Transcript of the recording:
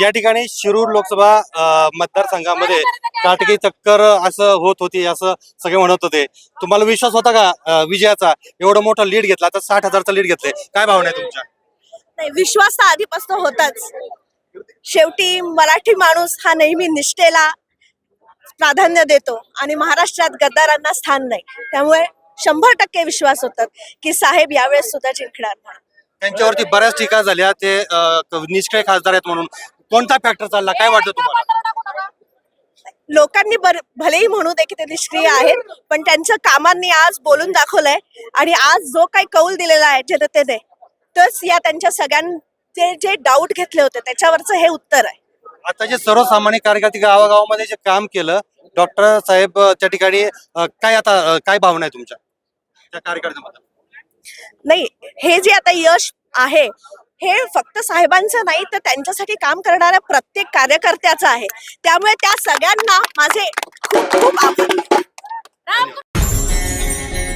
या ठिकाणी शिरूर लोकसभा मतदारसंघामध्ये काटकी चक्कर असं होत होती असं सगळे म्हणत होते. तुम्हाला विश्वास होता का विजयाचा? एवढं मोठा लीड घेतला आता साठ हजारचा लीड घेतले काय भावना आहे तुमच्या? नाही विश्वास तर आधीपासून होताच. शेवटी मराठी माणूस हा नेहमी निष्ठेला प्राधान्य देतो आणि महाराष्ट्रात गद्दारांना स्थान नाही. त्यामुळे शंभर टक्के विश्वास होतात की साहेब यावेळेस सुद्धा जिंकणार म्हणून त्यांच्यावरती बऱ्याच टीका झाल्या. ते निष्क्रिय खासदार आहेत म्हणून. कोणता फॅक्टर चालला? काय वाटतं तुम्हाला? लोकांनी बर भलेही म्हणू दे की ते निष्क्रिय आहेत पण त्यांच्या कामांनी आज बोलून दाखवलंय आणि आज जो काही कौल दिलेला आहे जनतेने तोच या त्यांच्या सगळ्यांचे जे डाऊट घेतले होते त्याच्यावरचं हे उत्तर आहे. आता जे सर्वसामान्य कार्यकर्ते गावागावामध्ये जे काम केलं डॉक्टर साहेब त्या ठिकाणी काय आता काय भावना आहे तुमच्या? त्या कार्यकर्त्याबद्दल. नाही हे जे आता यश आहे हे फक्त साहेबांचं नाही तर त्यांच्यासाठी काम करणाऱ्या प्रत्येक कार्यकर्त्याचं आहे. त्यामुळे त्या सगळ्यांना माझे खूप खूप